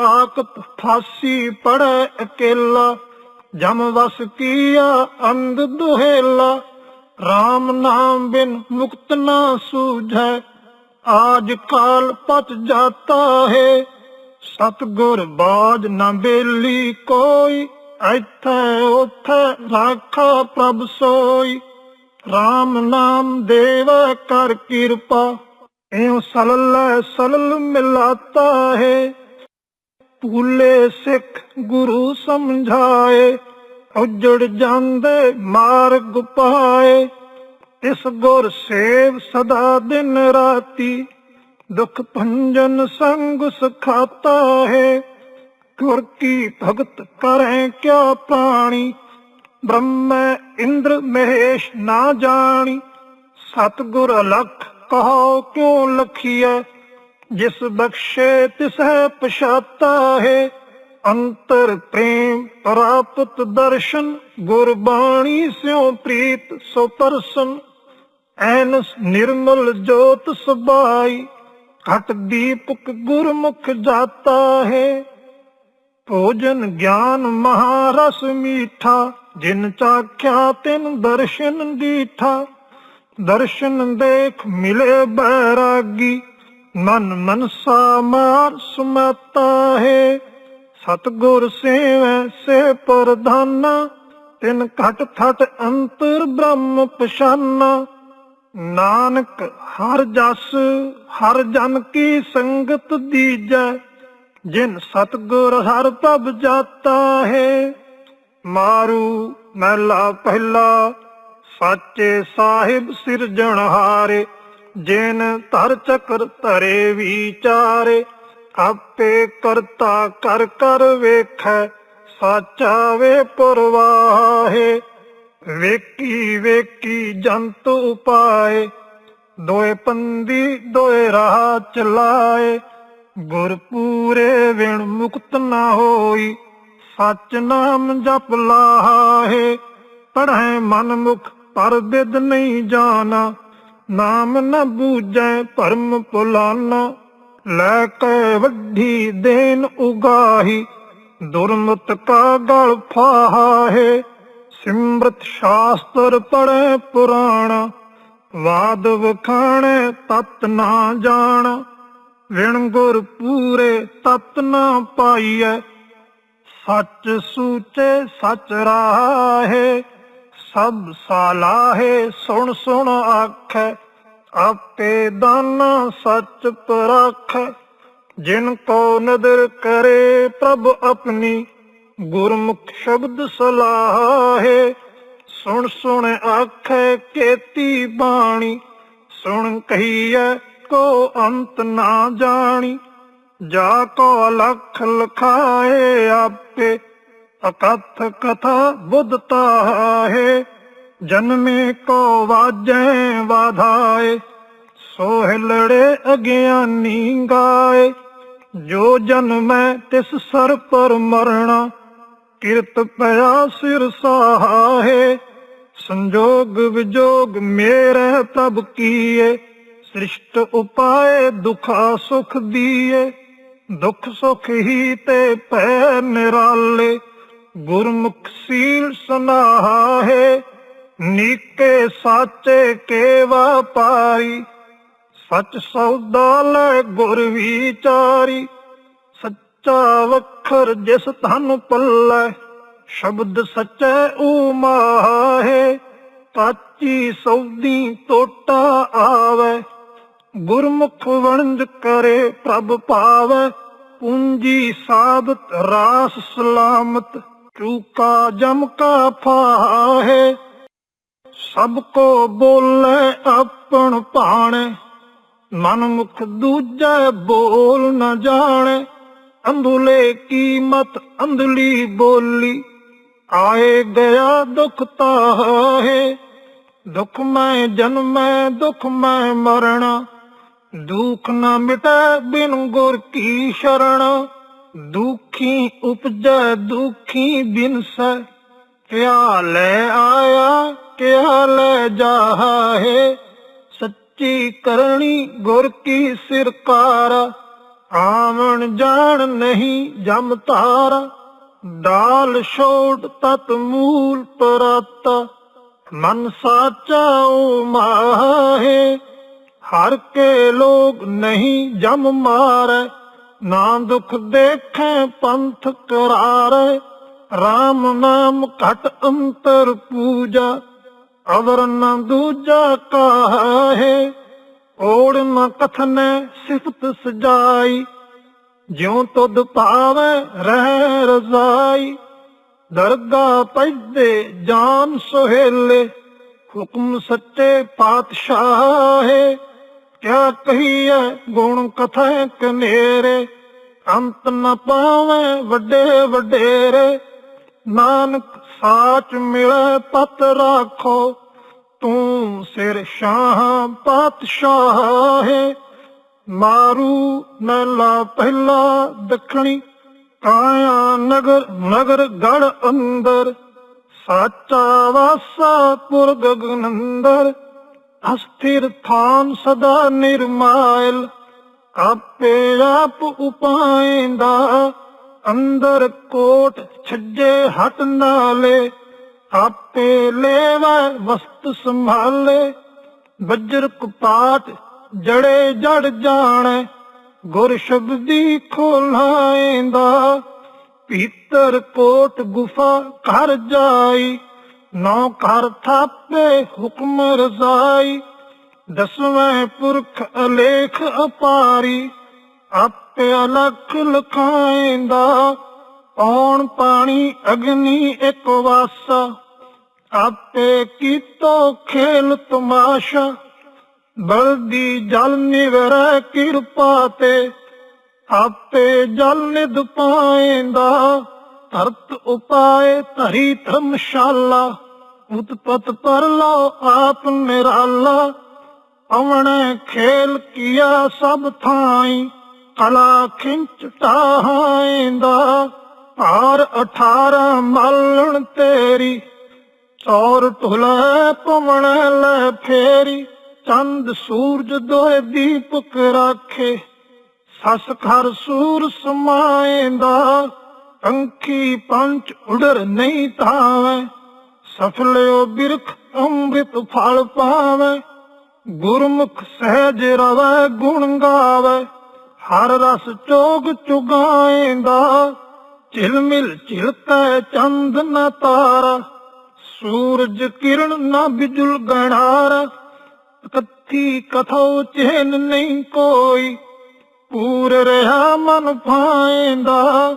ਸਾਕਤ ਫਾਸੀ ਪੜ ਅਕੇਲਾ, ਜਮ ਵਸ ਕੀਆ ਅੰਧ ਦੁਹੇਲਾ। RAM ਨਾਮ ਬਿਨ ਮੁਕਤ ਨਾ ਸੂਝੈ, ਆਜ ਕਾਲ ਪਤ ਜਾਤਾ ਹੈ। ਸਤਗੁਰ ਬਾਜ ਨਾ ਬੇਲੀ ਕੋਈ ਇੱਥੇ ਉਥੇ ਰਾਖਾ ਪ੍ਰਭ ਸੋਈ। RAM ਨਾਮ ਦੇਵ ਕਰ ਕਿਰਪਾ, ਇਉ ਸਲਲ ਸਲਲ ਮਿਲਾਤਾ ਹੈ। ਭੂਲੇ ਸਿੱਖ ਗੁਰੂ ਸਮਝਾਏ, ਉਜੜ ਜਾਂਦੇ ਮਾਰਗ ਪਾਏ। ਇਸ ਗੁਰ ਸੇਵ ਸਦਾ ਦਿਨ ਰਾਤੀ, ਦੁਖ ਭੰਜਨ ਸੰਗ ਸਖਾਤਾ ਹੈ। ਗੁਰ ਕੀ ਭਗਤ ਕਰੈ ਕਿਆ ਪ੍ਰਾਣੀ ਬ੍ਰਹਮ ਇੰਦਰ ਮਹੇਸ਼ ਨਾ ਜਾਣੀ। ਸਤਗੁਰ ਅਲਖ ਕਹੋ ਕਿਉ ਲਖੀਐ ਜਿਸ ਬਖਸ਼ੇ ਤਿਸਹਿ ਪਛਾਤਾ ਹੈ, ਅੰਤਰ ਪ੍ਰੇਮ ਪ੍ਰਾਪਤ ਦਰਸ਼ਨ, ਗੁਰਬਾਣੀ ਸਿਉ ਪ੍ਰੀਤ ਸੋ ਪਰਸਨ ਐਨਸ ਨਿਰਮਲ ਜੋਤ ਸਬਾਈ, ਘਟ ਦੀਪਕ ਗੁਰਮੁਖ ਜਾਤਾ ਹੈ। ਭੋਜਨ ਗਿਆਨ ਮਹਾਰਸ ਮੀਠਾ, ਜਿਨ ਚਾਖਿਆ ਤਿਨ ਦਰਸ਼ਨ ਦੀਠਾ। ਦਰਸ਼ਨ ਦੇਖ ਮਿਲੇ ਬੈਰਾਗੀ ਮਨ ਮਨਸਾ ਮਾਰ ਸੁਮਤਾ ਹੈ। ਸਤਗੁਰ ਸੇਵੈ ਸੇ ਪ੍ਰਧਾਨਾ, ਤਿਨ ਘਟ ਥਟ ਅੰਤਰ ਬ੍ਰਹਮ ਪਛਾਨਾ। ਨਾਨਕ ਹਰ ਜਸ, ਹਰ ਜਨ ਕੀ ਸੰਗਤ ਦੀਜੈ, ਜਿਨ ਸਤਗੁਰ ਹਰ ਤਬ ਜਾਤਾ ਹੈ। ਮਾਰੂ ਮਹਿਲਾ ਪਹਿਲਾ, ਸਾਚੇ ਸਾਹਿਬ ਸਿਰਜਣਹਾਰੇ ਜੇਨ ਧਰ ਚੱਕਰ ਧਰੇ ਵਿਚਾਰੇ, ਆਪੇ ਕਰਤਾ ਕਰ ਕਰ ਵੇਖੈ, ਸਾਚਾ ਵੇ ਪਰਵਾਹੇ। ਵੇਕੀ ਵੇਕੀ ਜੰਤ ਉਪਾਏ, ਦੋਏ ਪੰਦੀ ਦੋਏ ਰਾਹ ਚਲਾਏ। ਗੁਰ ਪੂਰੇ ਵਿਣ ਮੁਕਤ ਨਾ ਹੋਈ, ਸਚ ਨਾਮ ਜਪ ਲਾਹੇ। ਪੜ੍ਹੈ ਮਨ ਮੁਖ ਪਰ ਬਿਦ ਨਹੀਂ ਜਾਣਾ ਨਾਮ ਨਾ ਬੂਝੈ ਭਰਮ ਭੁਲਾਨਾ ਲੈ ਕੇ ਵੱਡੀ ਦੇਨ ਉਗਾਹੀ, ਦੁਰਮਤ ਕਾ ਗਲ ਫਾਹੇ ਸਿਮਰਤ ਸ਼ਾਸਤਰ ਪੜ੍ਹੈ ਪੁਰਾਣਾ, ਵਾਦ ਵਖਾਣੈ ਤਤ ਨਾ ਜਾਣ, ਵਿਣ ਗੁਰ ਪੂਰੇ ਤਤ ਨਾ ਪਾਈਐ, ਸੱਚ ਸੂਚੇ ਸਚ ਰਾਹੇ ਸਭ ਸਾਲਾਹੇ ਸੁਣ ਸੁਣ ਆਖੈ, ਆਪੇ ਦਾਨਾ ਸੱਚ ਪਰਖ। ਜਿਨ ਕੋ ਨਦਰ ਕਰੇ ਪ੍ਰਭ ਆਪਣੀ, ਗੁਰਮੁਖ ਸ਼ਬਦ ਸਲਾਹੇ। ਸੁਣ ਸੁਣ ਆਖੈ ਕੇਤੀ ਬਾਣੀ, ਸੁਣ ਕਹੀਐ ਕੋ ਅੰਤ ਨਾ ਜਾਣੀ। ਜਾ ਕੋ ਲਖ ਲਖਾਏ ਆਪੇ ਅਕਥ ਕਥਾ ਬੁੱਧਤਾ ਹੈ, ਜਨਮੇ ਕੋ ਵਾਜੈ ਵਾਧਾਏ, ਸੋ ਅਗਿਆਨੀ ਗਾਏ, ਜੋ ਜਨਮੈ ਤਿਸ ਸਰ ਪਰ ਮਰਣਾ, ਕਿਰਤ ਪਿਆ ਸਿਰ ਸਾਹੇ ਸੰਜੋਗ ਵਿਜੋਗ ਮੇਰੇ ਤਬ ਕੀਏ, ਸ੍ਰਿਸ਼ਟ ਉਪਾਏ ਦੁਖਾ ਸੁਖ ਦੀਏ, ਦੁਖ ਸੁਖ ਹੀ ਤੇ ਪੈ ਨਿਰਾਲੇ ਗੁਰਮੁਖ ਸੀਲ ਸੁਨਾਹੇ, ਨੀਕੇ ਸਾਚੇ ਕੇ ਵਪਾਰੀ ਸੱਚ ਸੌਦਾ ਲੈ ਗੁਰ ਵਿਚਾਰੀ, ਸੱਚਾ ਵਖਰ ਜਿਸ ਧਨ ਪੱਲੇ ਸ਼ਬਦ ਸੱਚੇ ਉਮਾਹੇ ਕਾਚੀ ਸੌਦੀ ਟੋਟਾ ਆਵੇ, ਗੁਰਮੁਖ ਵਣਜ ਕਰੇ ਪ੍ਰਭ ਪਾਵੇ। ਪੂੰਜੀ ਸਾਬਤ ਰਾਸ ਸਲਾਮਤ ਚੂਕਾ ਜਮ ਕਾ ਫਾਹੇ, ਸਭ ਕੋ ਬੋਲੇ ਆਪਣ ਭਾਣੇ ਮਨ ਮੁਖ ਦੂਜੇ ਬੋਲ ਨਾ ਜਾਣੇ। ਅੰਧੁਲੇ ਕੀ ਮਤ ਅੰਧਲੀ ਬੋਲੀ, ਆਏ ਗਿਆ ਦੁਖ ਤਾਹੇ। ਦੁਖ ਮੈਂ ਜਨਮੈ, ਦੁਖ ਮੈਂ ਮਰਣਾ, ਦੁਖ ਨਾ ਮਿਟੈ ਬਿਨ ਗੁਰ ਕੀ ਸ਼ਰਣ। ਦੁਖੀ ਉਪਜੈ, ਦੁਖੀ ਬਿਨਸੈ ਕਿਆ ਲੈ ਆਇਆ, ਕਿਆ ਲੈ ਜਾਹੇ। ਸੱਚੀ ਕਰਨੀ ਗੁਰ ਕੀ ਸਿਰਕਾਰ ਆਵਣ ਜਾਣ ਨਹੀਂ ਜਮ ਤਾਰ ਦਾਲ ਛੋੜ ਤਤ ਮੂਲ ਪਰਾਤਾ। ਮਨ ਸਾਚਾ ਓ ਮਾਹੇ। ਹਰ ਕੇ ਲੋਗ ਨਹੀਂ ਜਮ ਮਾਰੈ। ਨਾ ਦੁਖ ਦੇਖੈ ਪੰਥ ਕਰਾਰੈ RAM ਨਾਮ ਘਟ ਅੰਤਰ ਪੂਜਾ, ਅਵਰ ਨ ਦੂਜਾ ਕਾਹੇ, ਓੜ ਨ ਕਥਨੈ ਸਿਫਤ ਸਜਾਈ, ਜਿਉ ਤੁਧ ਪਾਵੈ ਰਹਿ ਰਜ਼ਾਈ, ਦਰਗਾ ਪੈਦੇ ਜਾਨ ਸੁਹੇਲੇ, ਹੁਕਮ ਸੱਚੇ ਪਾਤਸ਼ਾਹ ਕਿਆ ਕਹੀਏ ਗੁਣ ਕਥਾ ਕਨੇਰੇ? ਅੰਤ ਨ ਪਾਵੈ ਵੱਡੇ ਵਡੇਰੇ। ਨਾਨਕ ਸਾਚ ਮਿਲੇ ਪਤ ਰਾਖੋ। ਤੂੰ ਸਿਰ ਸ਼ਾਹ ਪਾਤਸ਼ਾਹ। ਹੈ ਮਾਰੂ ਨਲਾ ਪਹਿਲਾ ਦੱਖਣੀ। ਕਾਇਆ ਨਗਰ ਨਗਰ ਗੜ ਅੰਦਰ। ਸਾਚਾ ਵਾਸਾ ਪੁਰ ਗਗਨ ਅੰਦਰ ਅਸਥਿਰ ਥਾਨ ਸਦਾ ਨਿਰਮਾਇਲ, ਆਪੇ ਆਪ ਉਪਾਇੰਦਾ। ਅੰਦਰ ਕੋਟ ਛੱਜੇ ਹਟ ਨਾਲੇ, ਆਪੇ ਲੈਵਾ ਵਸਤ ਸੰਭਾਲੇ। ਵਜਰ ਕਪਾਟ ਜੜੇ ਜੜ ਜਾਣੈ, ਗੁਰ ਸ਼ਬਦੀ ਖੋਲਾਇਂਦਾ। ਭੀਤਰ ਕੋਟ ਗੁਫਾ ਘਰ ਜਾਈ ਨੌ ਘਰ ਥਾਪੇ ਹੁਕਮ ਰਜ਼ਾਈ, ਦਸਵੇਂ ਪੁਰਖ ਅਲੇਖ ਅਪਾਰੀ, ਆਪੇ ਅਲਖ ਲਖਾਇਂਦਾ ਪੌਣ ਪਾਣੀ ਅਗਨੀ ਇੱਕ ਵਾਸਾ, ਆਪੇ ਕੀਤੋ ਖੇਲ ਤਮਾਸ਼ਾ, ਬਲਦੀ ਜਲ ਨਿਵਰੈ ਕਿਰਪਾ ਤੇ, ਆਪੇ ਜਲ ਨਿਦ ਪਾਏਂਦਾ ਧਰਤ ਉਪਾਏ ਧਰੀ ਧਰਮਸ਼ਾਲਾ, ਉਤਪਤ ਪਰ ਲਓ ਆਪ ਨਿਰਾਲਾ। ਅਵਣੇ ਖੇਲ ਕੀਆ ਸਭ ਥਾਈ, ਕਲਾ ਖਿੰਚ ਟਾਹਾਇਂਦਾ। ਭਾਰ 18 ਮਲਣ ਤੇਰੀ, ਚੌਰ ਢੁਲੇ ਪਵਣ ਲੈ ਫੇਰੀ। ਚੰਦ ਸੂਰਜ ਦੋਏ ਦੀਪਕ ਰਾਖੇ, ਸਸ ਖਰ ਸੂਰ ਸਮਾਏਂਦਾ ਪੰਖੀ ਪੰਚ ਉਡਰ ਨਹੀਂ ਤਾਵੇਂ ਸਫਲਿਓ ਬਿਰਖ ਅੰਮ੍ਰਿਤ ਫਲ ਪਾਵੇ, ਗੁਰਮੁਖ ਸਹਿਜ ਰਵੈ ਗੁਣ ਗਾਵੇ, ਹਰ ਰਸ ਚੋਗ ਚੁਗਾਏਂਦਾ ਝਿਲਮਿਲ ਝਿਲਕੈ ਚੰਦ ਨਾ ਤਾਰਾ, ਸੂਰਜ ਕਿਰਨ ਨਾ ਬਿਜੁਲ ਗਣਾਰਾ ਕੱਥੀ ਕਥੋ ਚਿਹਨ ਨਹੀਂ ਕੋਈ, ਪੂਰ ਰਹਾ ਮਨ ਪਾਏਂਦਾ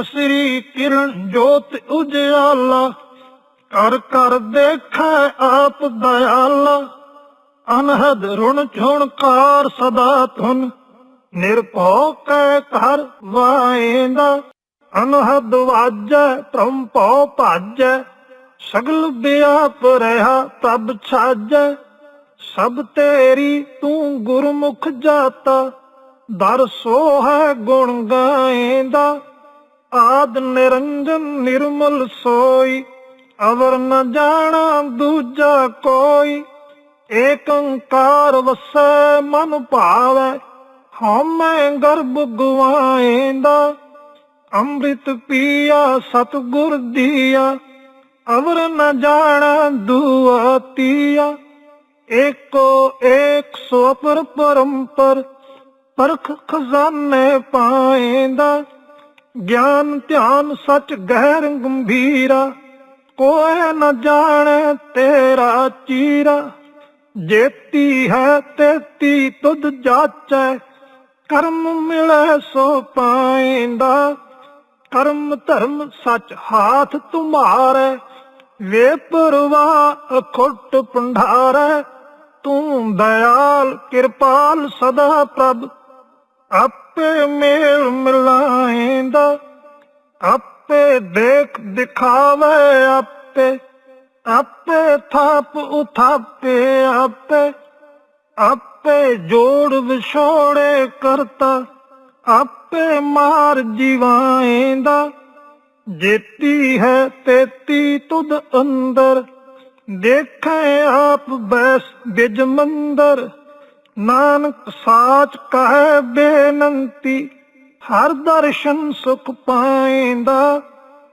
ਅਸਰੀ ਕਿਰਨ ਜੋਤ ਉਜਿਆਲਾ ਕਰ ਕਰ ਦੇਖੈ ਆਪ ਦਇਆਲਾ। ਅਨਹਦ ਰੁਣ ਝੁਣਕਾਰ ਸਦਾ ਧੁਨ, ਨਿਰਭਉ ਕੈ ਘਰ ਵਾਏਂਦਾ। ਅਨਹਦ ਵਾਜੈ ਭ੍ਰਮਭਉ ਭਾਜੈ, ਸਗਲ ਬਿਆਪ ਰਹਾ ਤਬ ਛਾਜੈ। ਸਭ ਤੇਰੀ ਤੂੰ ਗੁਰਮੁਖ ਜਾਤਾ, ਦਰ ਸੋ ਹੈ ਗੁਣ ਗਾਏਂਦਾ। ਆਦ ਨਿਰੰਜਨ ਨਿਰਮਲ ਸੋਈ, ਅਵਰ ਨ ਜਾਣਾ ਦੂਜਾ ਕੋਈ। ਏਕ ਓੰਕਾਰ ਵਸੈ ਮਨ ਭਾਵੈ, ਹਉਮੈ ਗਰਭ ਗਵਾਏਂਦਾ ਅੰਮ੍ਰਿਤ ਪੀਆ ਸਤਿਗੁਰ ਦੀਆ, ਅਵਰ ਨ ਜਾਣਾ ਦੂਆ ਤੀਆ। ਏਕੋ ਏਕ ਸੋ ਅਪਰ ਪਰੰਪਰ, ਪਰਖ ਖਜ਼ਾਨੇ ਪਾਏਂਦਾ। ਗਿਆਨ ਧਿਆਨ ਸਚ ਗਹਿਰ ਗੰਭੀਰਾ, ਕੋਇ ਨ ਜਾਣੇ ਤੇਰਾ ਚੀਰਾ। ਜੇਤੀ ਹੈ ਤੇਤੀ ਤੁਧ ਜਾਚੈ, ਕਰਮ ਮਿਲੈ ਸੋ ਪਾਏਂਦਾ ਕਰਮ ਧਰਮ ਸਚ ਹਾਥ ਤੁਮਾਰੇ ਵੇ ਪਰਵਾ ਅਖੁੱਟ ਪੰਢਾਰੈ ਤੂੰ ਦਇਆਲ ਕਿਰਪਾਲ ਸਦਾ ਪ੍ਰਭ ਆਪੇ ਮੇਲ ਮਿਲਾਏਂਦਾ, ਆਪੇ ਦੇਖ ਦਿਖਾਵੇ ਆਪੇ ਆਪੇ ਥਾਪ ਉਥਾਪੇ ਆਪੇ ਆਪੇ ਜੋੜ ਵਿਛੋੜੇ ਕਰਤਾ, ਆਪੇ ਮਾਰ ਜੀਵਾਏਂਦਾ। ਜੇਤੀ ਹੈ ਤੇਤੀ ਤੁਧ ਅੰਦਰ, ਦੇਖੇ ਆਪ ਬੈਸ ਬਿਜ ਮੰਦਰ। ਨਾਨਕ ਸਾਚ ਕਹੈ ਬੇਨੰਤੀ ਹਰ ਦਰਸ਼ਨ ਸੁਖ ਪਾਏਂਦਾ।